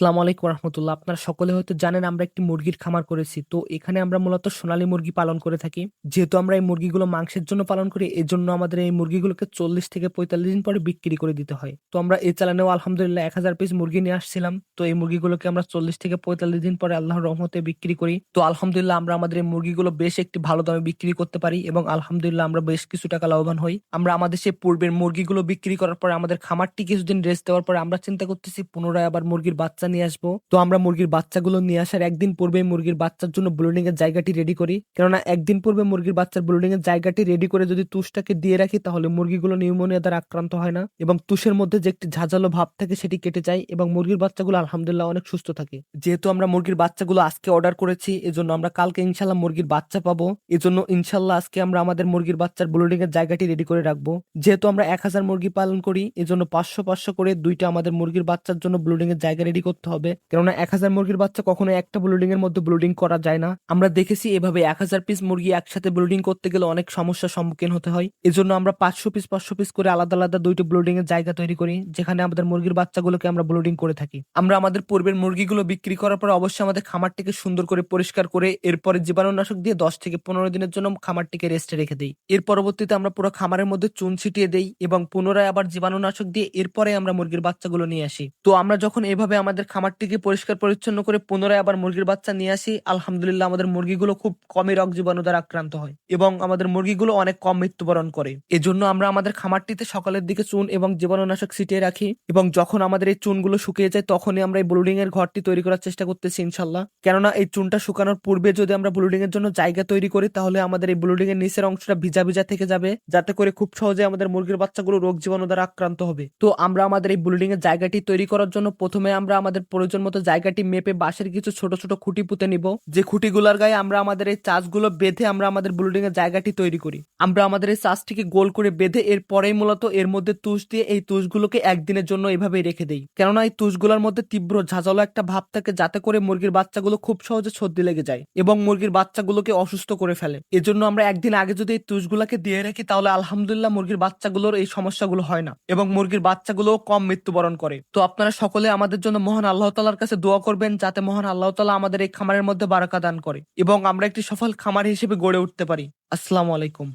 আসসালামু আলাইকুম রহমতুল্লাহ। আপনারা সকলে হয়তো জানেন আমরা একটি মুরগির খামার করেছি। তো এখানে আমরা মূলত সোনালী মুরগি পালন করে থাকি। যেহেতু আমরা এই মুরগিগুলো মাংসের জন্য পালন করি এর জন্য আমাদের এই মুরগিগুলোকে চল্লিশ থেকে পঁয়তাল্লিশ দিন পরে বিক্রি করে দিতে হয়। তো আমরা এই চালানেও আলহামদুলিল্লাহ এক হাজার পিস মুরগি নিয়ে আসছিলাম। তো এই মুরগিগুলোকে আমরা চল্লিশ থেকে পঁয়তাল্লিশ দিন পরে আল্লাহর রহমতে বিক্রি করি। তো আলহামদুলিল্লাহ আমরা আমাদের এই মুরগিগুলো বেশ একটি ভালো দামে বিক্রি করতে পারি এবং আলহামদুলিল্লাহ আমরা বেশ কিছু টাকা লাভবান হই। আমরা আমাদের সেই পূর্বের মুরগিগুলো বিক্রি করার পরে আমাদের খামারটি কিছুদিন রেস্ট দেওয়ার পরে আমরা চিন্তা করতেছি, পুনরায় আবার মুরগির বাচ্চা নিয়ে আসব। তো আমরা মুরগির বাচ্চাগুলো নিয়ে আসার একদিন পূর্বে মুরগির বাচ্চার জন্য ব্লুডিং এর জায়গাটি রেডি করি। কেননা একদিন পূর্বে মুরগির বাচ্চার ব্লুডিং এর জায়গাটি রেডি করে যদি তুষটাকে দিয়ে রাখি, তাহলে মুরগিগুলো নিউমোনিয়া দ্বারা আক্রান্ত হয় না এবং তুষের মধ্যে যে একটি ঝাঁঝালো ভাব থাকে সেটি কেটে যায় এবং মুরগির বাচ্চাগুলো আলহামদুলিল্লাহ অনেক সুস্থ থাকে। যেহেতু আমরা মুরগির বাচ্চাগুলো আজকে অর্ডার করেছি, এজন্য আমরা কালকে ইনশাল্লাহ মুরগির বাচ্চা পাবো। এজন্য ইনশাল্লাহ আজকে আমরা আমাদের মুরগির বাচ্চার ব্লুডিং এর জায়গাটি রেডি করে রাখব। যেহেতু আমরা এক হাজার মুরগি পালন করি, এজন্য পাঁচশো পাঁচশো করে দুইটা আমাদের মুরগির বাচ্চার জন্য ব্লুডিং এর জায়গা রেডি করতে হবে। কেননা এক হাজার মুরগির বাচ্চা কখনো একটা ব্লুডিং এর মধ্যে ব্লুডিং করা যায় না। আমরা দেখেছি এভাবে এক হাজার পিস মুরগি একসাথে ব্লুডিং করতে গেলে অনেক সমস্যার সম্মুখীন হতে হয়। এজন্য আমরা পাঁচশো পিস পাঁচশো পিস করে আলাদা আলাদা দুইটা ব্লুডিং এর জায়গা তৈরি করি, যেখানে আমাদের মুরগির বাচ্চাগুলোকে আমরা ব্লুডিং করে থাকি। আমরা আমাদের পূর্বের মুরগিগুলো বিক্রি করার পর অবশ্যই আমাদের খামারটিকে সুন্দর করে পরিষ্কার করে এরপরে জীবাণুনাশক দিয়ে দশ থেকে পনেরো দিনের জন্য খামারটিকে রেস্টে রেখে দিই। এর পরবর্তীতে আমরা পুরো খামারের মধ্যে চুন ছিটিয়ে দেই এবং পুনরায় আবার জীবাণুনাশক দিয়ে এরপরে আমরা মুরগির বাচ্চাগুলো নিয়ে আসি। তো আমরা যখন এভাবে আমাদের খামারটিকে পরিষ্কার পরিচ্ছন্ন করে পুনরায় আবার মুরগির বাচ্চা নিয়ে আসি। আলহামদুলিল্লাহ আমাদের মুরগিগুলো খুব কমই রোগ জীবাণু দ্বারা আক্রান্ত হয় এবং আমাদের মুরগিগুলো অনেক কম মৃত্যুবরণ করে। এজন্য আমরা আমাদের খামারটিতে সকালের দিকে চুন এবং জীবাণুনাশক ছিটিয়ে রাখি এবং যখন আমাদের এই চুনগুলো শুকিয়ে যায় তখনই আমরা এই ব্লুডিং এর ঘরটি তৈরি করার চেষ্টা করতেছি ইনশাল্লাহ কেননা এই চুনটা শুকানোর পূর্বে যদি আমরা ব্লুডিং এর জন্য জায়গা তৈরি করি তাহলে আমাদের এই ব্লুডিং এর নিচের অংশটা ভিজা ভিজা থেকে যাবে যাতে করে খুব সহজে আমাদের মুরগির বাচ্চাগুলো রোগ জীবাণু দ্বারা আক্রান্ত হবে। তো আমরা আমাদের এই ব্লুডিং এর জায়গাটি তৈরি করার জন্য প্রথমে আমরা আমাদের প্রয়োজন মতো জায়গাটি মেপে বাঁশের কিছু ছোট ছোট খুঁটি পুঁতে নিব। যে খুঁটিগুলোর গায়ে আমরা আমাদের এই চাষগুলো বেঁধে আমরা আমাদের ব্লুডিং এর জায়গাটি তৈরি করি। আমরা আমাদের এই চাষটিকে গোল করে বেঁধে এর পরেই মূলত এর মধ্যে তুষ দিয়ে এই তুষগুলোকে একদিনের জন্য এভাবেই রেখে দেই। কেননা এই তুষগুলোর মধ্যে তীব্র ঝাঁঝালো একটা ভাব থাকে যাতে করে মুরগির বাচ্চাগুলো খুব সহজে সর্দি লেগে যায় এবং মুরগির বাচ্চাগুলোকে অসুস্থ করে ফেলে। এজন্য আমরা একদিন আগে যদি এই তুষগুলোকে দিয়ে রাখি তাহলে আলহামদুলিল্লাহ মুরগির বাচ্চাগুলোর এই সমস্যাগুলো হয় না এবং মুরগির বাচ্চাগুলো কম মৃত্যুবরণ করে। তো আপনারা সকলে আমাদের জন্য মহান আল্লাহ তালার কাছে দোয়া করবেন যাতে মহান আল্লাহ তালা আমাদের এই খামারের মধ্যে বারাকা দান করে এবং আমরা একটি সফল খামার হিসেবে গড়ে উঠতে পারি। আসসালামু আলাইকুম।